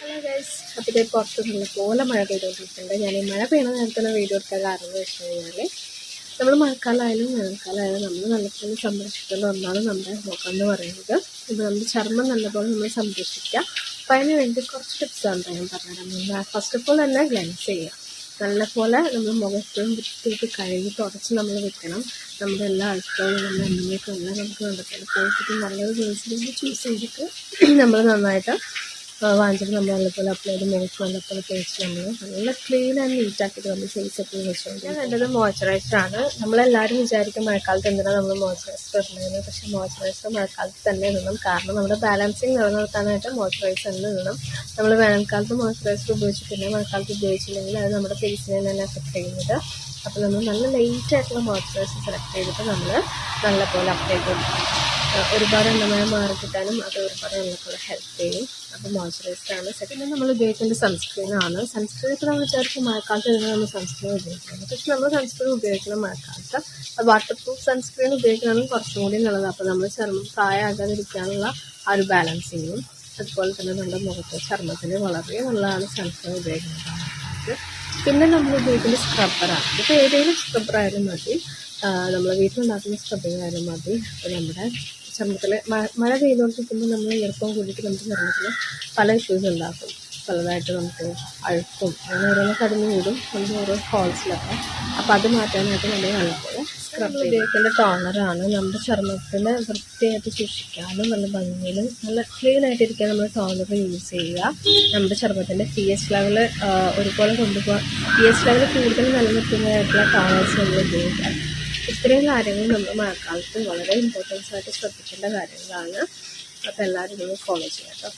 Hello guys അപ്പോൾ പുറത്ത് നല്ലപോലെ മഴ പെയ്തുകൊണ്ടിരിക്കുന്നുണ്ട്. ഞാൻ ഈ മഴ പെയ്യുന്ന നേരത്തെ വീഡിയോ എടുക്കാൻ കാരണം എന്ന് വെച്ച് കഴിഞ്ഞാൽ നമ്മൾ മഴക്കാലമായാലും വേനൽക്കാലമായാലും നമ്മൾ നല്ലപോലെ സംരക്ഷിക്കേണ്ട ഒന്നാണ് നമ്മുടെ മുഖം എന്ന് പറയുന്നത്. ഇപ്പോൾ നമ്മുടെ ചർമ്മം നല്ലപോലെ നമ്മൾ സംരക്ഷിക്കുക. അപ്പോൾ അതിന് വേണ്ടി കുറച്ച് ടിപ്സ് ആണ് ഞാൻ പറഞ്ഞുതരാം ഫസ്റ്റ് ഓഫ് ഓൾ തന്നെ ഗ്ലൻസ് ചെയ്യുക. നല്ലപോലെ നമ്മൾ മുഖത്തും വൃത്തിയൊക്കെ കഴുകി തുടച്ച് നമ്മൾ വെക്കണം. നമ്മുടെ എല്ലാ അടുത്തോളം നമ്മുടെ എണ്ണയൊക്കെ എല്ലാം നമുക്ക് കണ്ടെത്തണം പോയിട്ട് നല്ലൊരു ദിവസം ചൂസ് ചെയ്തിട്ട് നമ്മൾ നന്നായിട്ട് വാങ്ങിച്ചിട്ട് നമ്മൾ നല്ലപോലെ അപ്ലൈ ചെയ്ത് മുഖത്ത് നല്ലപോലെ തേച്ചു നമ്മൾ നല്ല ക്ലീൻ ആൻഡ് നീറ്റ് ആക്കിയിട്ട് നമ്മൾ ഫേസ് ഒക്കെ വെച്ചുകൊണ്ട് ഞാൻ വേണ്ടത് മോയ്സ്ചറൈസർ ആണ്. നമ്മളെല്ലാവരും വിചാരിക്കും മഴക്കാലത്ത് എന്തിനാണ് നമ്മൾ മോയ്സ്ചറൈസർ ഇടുന്നത് പക്ഷെ മോയ്സ്ചറൈസർ മഴക്കാലത്ത് തന്നെ ഇടണം. കാരണം നമ്മുടെ ബാലൻസിങ് നിലനിർത്താനായിട്ട് മോയ്സ്ചറൈസർ തന്നെ ഇടണം. നമ്മൾ വേനൽക്കാലത്ത് മോയ്സ്ചറൈസർ ഉപയോഗിച്ചിട്ടില്ല മഴക്കാലത്ത് ഉപയോഗിച്ചില്ലെങ്കിൽ അത് നമ്മുടെ ഫേസിനെ തന്നെ എഫക്ട് ചെയ്യുന്നത്. അപ്പോൾ നമ്മൾ നല്ല ലൈറ്റ് ആയിട്ടുള്ള മോയ്സ്ചറൈസർ സെലക്ട് ചെയ്തിട്ട് നമ്മൾ നല്ലപോലെ അപ്ലൈ ആ, ഒരുപാട് എണ്ണമയം മാറി കിട്ടാനും അത് ഒരുപാട് നല്ലപോലെ ഹെൽപ്പ് ചെയ്യും. അപ്പോൾ മോയ്സ്ചറൈസർ ആണ്. സെക്കൻഡ് നമ്മൾ ഉപയോഗിക്കേണ്ട സൺസ്ക്രീൻ ആണ്. സൺസ്ക്രീൻ ഇപ്പോൾ നമ്മൾ വിചാരിക്കും മഴക്കാലത്ത് തന്നെ നമ്മൾ സൺസ്ക്രീൻ ഉപയോഗിക്കുന്നത് പക്ഷേ നമ്മൾ സൺസ്ക്രീൻ ഉപയോഗിക്കണം മഴക്കാലത്ത്. വാട്ടർ പ്രൂഫ് സൺസ്ക്രീൻ ഉപയോഗിക്കണം കുറച്ചും കൂടി നല്ലത് അപ്പോൾ നമ്മൾ ചർമ്മം പ്രായമാകാതിരിക്കാനുള്ള ആ ഒരു ബാലൻസിങ്ങും അതുപോലെ തന്നെ നമ്മുടെ മുഖത്ത് ചർമ്മത്തിന് വളരെ നല്ലതാണ് സൺസ്ക്രീൻ ഉപയോഗിക്കുന്നത്. പിന്നെ നമ്മൾ ഉപയോഗിക്കുന്ന സ്ക്രബ്ബറാണ് ഇപ്പോൾ ഏതെങ്കിലും സ്ക്രബ്ബറായാലും മതി. നമ്മൾ വീട്ടിലുണ്ടാക്കുന്ന സ്ക്രബ്ബറായാലും മതി. അപ്പോൾ നമ്മുടെ ചർമ്മത്തിൽ മഴ പെയ്തുകൊണ്ടിരിക്കുമ്പോൾ നമ്മൾ ഈർപ്പം കൂടിയിട്ട് നമുക്ക് ചർമ്മത്തിൽ പല ഇഷ്യൂസ് ഉണ്ടാക്കും. പലതായിട്ട് നമുക്ക് അഴുക്കും അങ്ങനെ ഓരോന്ന് കടന്നു കൂടും നമ്മുടെ ഓരോ ഹോൾസിലൊക്കെ അപ്പോൾ അത് മാറ്റാനായിട്ട് നമ്മൾ നല്ലപോലെ സ്ക്രബ് ഉപയോഗിക്കേണ്ട ടോണറാണ് നമ്മുടെ ചർമ്മത്തിന് വൃത്തിയായിട്ട് സൂക്ഷിക്കാനും നല്ല ഭംഗിയിലും നല്ല ക്ലീൻ ആയിട്ടിരിക്കാൻ നമ്മൾ ടോണർ യൂസ് ചെയ്യുക. നമ്മുടെ ചർമ്മത്തിന്റെ പി എച്ച് ലെവൽ ഒരുപോലെ കൊണ്ടുപോകാൻ പി എച്ച് ലെവൽ കൂടുതൽ നിലനിർത്തുന്നതായിട്ടുള്ള ടോണേഴ്സ് നമ്മൾ ഉപയോഗിക്കുക ഇത്രയും കാര്യങ്ങൾ നമ്മൾ മഴക്കാലത്ത് വളരെ ഇമ്പോർട്ടൻസ് ആയിട്ട് ശ്രദ്ധിക്കേണ്ട കാര്യങ്ങളാണ്. അപ്പോൾ എല്ലാവരും ഇതൊന്ന് ഫോളോ ചെയ്യാം കേട്ടോ.